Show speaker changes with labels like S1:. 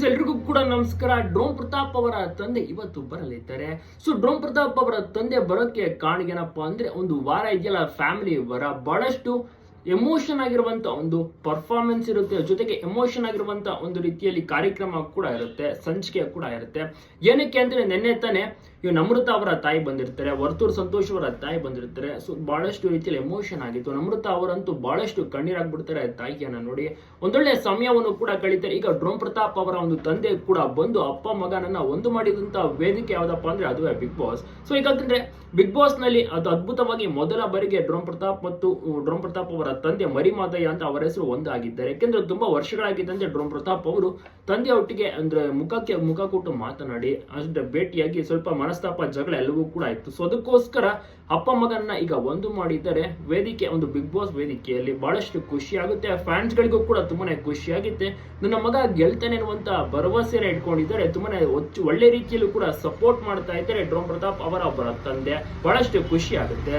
S1: Friends, ಎಲ್ರಿಗೂ ಕೂಡ ನಮಸ್ಕಾರ. ಡ್ರೋಮ್ ಪ್ರತಾಪ್ ಅವರ ತಂದೆ ಇವತ್ತು ಬರಲಿದ್ದಾರೆ. ಸೊ ಡ್ರೋಮ್ ಪ್ರತಾಪ್ ಅವರ ತಂದೆ ಬರೋಕ್ಕೆ ಕಾರಣ ಏನಪ್ಪಾ ಅಂದ್ರೆ ಒಂದು ವಾರ ಇದೆಯಲ್ಲ ಫ್ಯಾಮಿಲಿ ವರ. ಬಹಳಷ್ಟು ಎಮೋಷನ್ ಆಗಿರುವಂತ ಒಂದು ಪರ್ಫಾರ್ಮೆನ್ಸ್ ಇರುತ್ತೆ. ಜೊತೆಗೆ ಎಮೋಷನ್ ಆಗಿರುವಂತ ಒಂದು ರೀತಿಯಲ್ಲಿ ಕಾರ್ಯಕ್ರಮ ಕೂಡ ಇರುತ್ತೆ, ಸಂಚಿಕೆ ಕೂಡ ಇರುತ್ತೆ. ಏನಕ್ಕೆ ಅಂದ್ರೆ ನಿನ್ನೆ ತಾನೇ ಇವ್ ನಮೃತ ಅವರ ತಾಯಿ ಬಂದಿರ್ತಾರೆ, ವರ್ತೂರ್ ಸಂತೋಷ್ ಅವರ ತಾಯಿ ಬಂದಿರ್ತಾರೆ. ಸೊ ಬಹಳಷ್ಟು ರೀತಿಯಲ್ಲಿ ಎಮೋಷನ್ ಆಗಿತ್ತು. ನಮೃತ ಅವರಂತೂ ಬಹಳಷ್ಟು ಕಣ್ಣೀರಾಗ್ಬಿಡ್ತಾರೆ ತಾಯಿಯನ್ನ ನೋಡಿ. ಒಂದೊಳ್ಳೆ ಸಮಯವನ್ನು ಕೂಡ ಕಳೀತಾರೆ. ಈಗ ಡ್ರೋಮ್ ಪ್ರತಾಪ್ ಅವರ ಒಂದು ತಂದೆ ಕೂಡ ಬಂದು ಅಪ್ಪ ಮಗನನ್ನ ಒಂದು ಮಾಡಿದಂತ ವೇದಿಕೆ ಯಾವ್ದಪ್ಪ ಅಂದ್ರೆ ಅದುವೇ ಬಿಗ್ ಬಾಸ್ ಸೊ ಈಗಂತಂದ್ರೆ ಬಿಗ್ ಬಾಸ್ನಲ್ಲಿ ಅದು ಅದ್ಭುತವಾಗಿ ಮೊದಲ ಬಾರಿಗೆ ಡ್ರೋಮ್ ಪ್ರತಾಪ್ ಮತ್ತು ಡ್ರೋಮ್ ಪ್ರತಾಪ್ ಅವರ ತಂದೆ ಮರಿ ಮಾದಯ್ಯ ಅಂತ ಅವರ ಹೆಸರು ಒಂದಾಗಿದ್ದಾರೆ. ಯಾಕೆಂದ್ರೆ ತುಂಬಾ ವರ್ಷಗಳಾಗಿದ್ದಂತೆ ಡ್ರೋನ್ ಪ್ರತಾಪ್ ಅವರು ತಂದೆ ಒಟ್ಟಿಗೆ ಅಂದ್ರೆ ಮುಖಕ್ಕೆ ಮುಖ ಕೊಟ್ಟು ಮಾತನಾಡಿ, ಅಷ್ಟೇ ಭೇಟಿಯಾಗಿ ಸ್ವಲ್ಪ ಮನಸ್ತಾಪ, ಜಗಳ ಎಲ್ಲವೂ ಕೂಡ ಇತ್ತು ಸೊ ಅದಕ್ಕೋಸ್ಕರ ಅಪ್ಪ ಮಗನ ಈಗ ಒಂದು ಮಾಡಿದ್ದಾರೆ. ವೇದಿಕೆ, ಒಂದು ಬಿಗ್ ಬಾಸ್ ವೇದಿಕೆಯಲ್ಲಿ ಬಹಳಷ್ಟು ಖುಷಿ ಆಗುತ್ತೆ. ಫ್ಯಾನ್ಸ್ ಗಳಿಗೂ ಕೂಡ ತುಂಬಾನೇ ಖುಷಿ ಆಗುತ್ತೆ. ನನ್ನ ಮಗ ಗೆಲ್ತಾನೆ ಅನ್ನುವಂತ ಭರವಸೆನ ಇಟ್ಕೊಂಡಿದ್ದಾರೆ. ತುಂಬಾನೇ ಒಳ್ಳೆ ರೀತಿಯಲ್ಲೂ ಕೂಡ ಸಪೋರ್ಟ್ ಮಾಡ್ತಾ ಇದ್ದಾರೆ ಡ್ರೋನ್ ಪ್ರತಾಪ್ ಅವರ ತಂದೆ. ಬಹಳಷ್ಟು ಖುಷಿ ಆಗುತ್ತೆ.